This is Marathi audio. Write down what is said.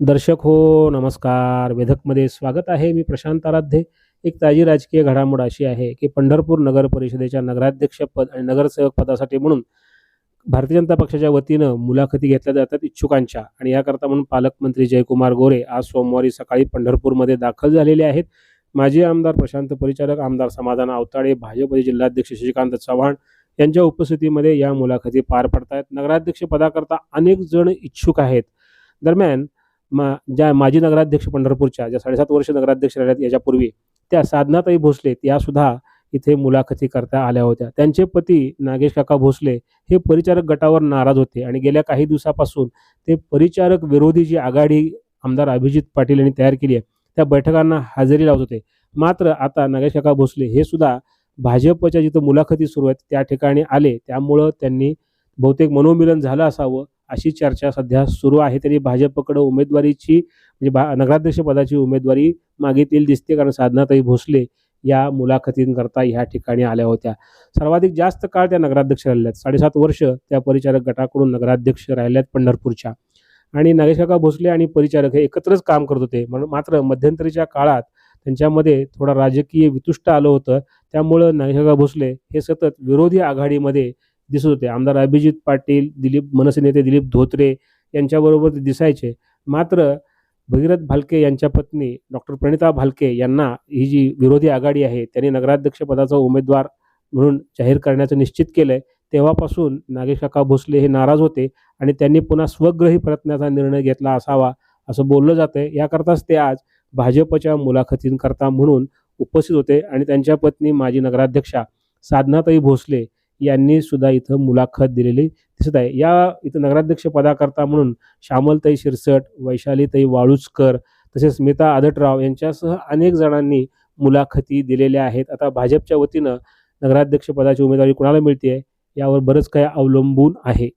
दर्शक हो नमस्कार. वेधकमध्ये स्वागत आहे. मी प्रशांत आराध्ये. एक ताजी राजकीय घडामोड अशी आहे की पंढरपूर नगर परिषदेच्या नगराध्यक्षपद आणि नगरसेवक पदासाठी म्हणून भारतीय जनता पक्षाच्या वतीनं मुलाखती घेतल्या जातात इच्छुकांच्या. आणि याकरता म्हणून पालकमंत्री जयकुमार गोरे आज सोमवारी सकाळी पंढरपूरमध्ये दाखल झालेले आहेत. माजी आमदार प्रशांत परिचारक आमदार समाधान आवताडे भाजपचे जिल्हाध्यक्ष शशिकांत चव्हाण यांच्या उपस्थितीमध्ये या मुलाखती पार पडतायत. नगराध्यक्ष पदाकरता अनेक जण इच्छुक आहेत. दरम्यान मा ज्या माजी नगराध्यक्ष पंढरपूरच्या ज्या साडेसात वर्ष नगराध्यक्ष राहिल्यात याच्यापूर्वी त्या साधनाताई भोसले त्या सुद्धा इथे मुलाखती करता आल्या होत्या. त्यांचे पती नागेश काका भोसले हे परिचारक गटावर नाराज होते आणि गेल्या काही दिवसापासून ते परिचारक विरोधी जी आघाडी आमदार अभिजित पाटील यांनी तयार केली आहे त्या बैठकांना हजेरी लावत होते. मात्र आता नागेश काका भोसले हे सुद्धा भाजपच्या जिथं मुलाखती सुरू आहेत त्या ठिकाणी आले. त्यामुळं त्यांनी बहुतेक मनोमिलन झालं असावं. अशी चर्चा सध्या सुरू आहे. तरी भाजपकडे उमेदवारीची म्हणजे भा नगराध्यक्षपदाची उमेदवारी मागितलेली दिसते. कारण साधनाताई भोसले या मुलाखतींकरता ह्या ठिकाणी आल्या होत्या. सर्वाधिक जास्त काळ त्या नगराध्यक्ष राहिल्यात. साडेसात वर्ष त्या परिचारक गटाकडून नगराध्यक्ष राहिल्यात पंढरपूरच्या. आणि नागेशकाका भोसले आणि परिचारक हे एकत्रच काम करत होते. म्हणून मात्र मध्यंतरीच्या काळात त्यांच्यामध्ये थोडा राजकीय वितुष्ट आलं होतं. त्यामुळं नागेशकाका भोसले हे सतत विरोधी आघाडीमध्ये दिसत होते. आमदार अभिजित पाटील दिलीप मनसे नेते दिलीप धोत्रे यांच्याबरोबर ते दिसायचे. मात्र भगीरथ भालके यांच्या पत्नी डॉक्टर प्रणिता भालके यांना ही जी विरोधी आघाडी आहे त्यांनी नगराध्यक्ष पदाचा उमेदवार म्हणून जाहीर करण्याचं निश्चित केलंय. तेव्हापासून नागेश काका भोसले हे नाराज होते आणि त्यांनी पुन्हा स्वग्रही प्रयत्नाचा निर्णय घेतला असावा असं बोललं जातंय. याकरताच ते आज भाजपच्या मुलाखतींकरता म्हणून उपस्थित होते आणि त्यांच्या पत्नी माजी नगराध्यक्षा साधनाताई भोसले यांनी सुद्धा इथं मुलाखत दिलेली दिसत आहे. या इथं नगराध्यक्ष पदाकरता म्हणून श्यामलताई शिरसट वैशालीताई वाळुचकर तसेच स्मिता आदटराव यांच्यासह अनेक जणांनी मुलाखती दिलेल्या आहेत. आता भाजपच्या वतीनं नगराध्यक्ष पदाची उमेदवारी कुणाला मिळते यावर बरंच काही अवलंबून आहे.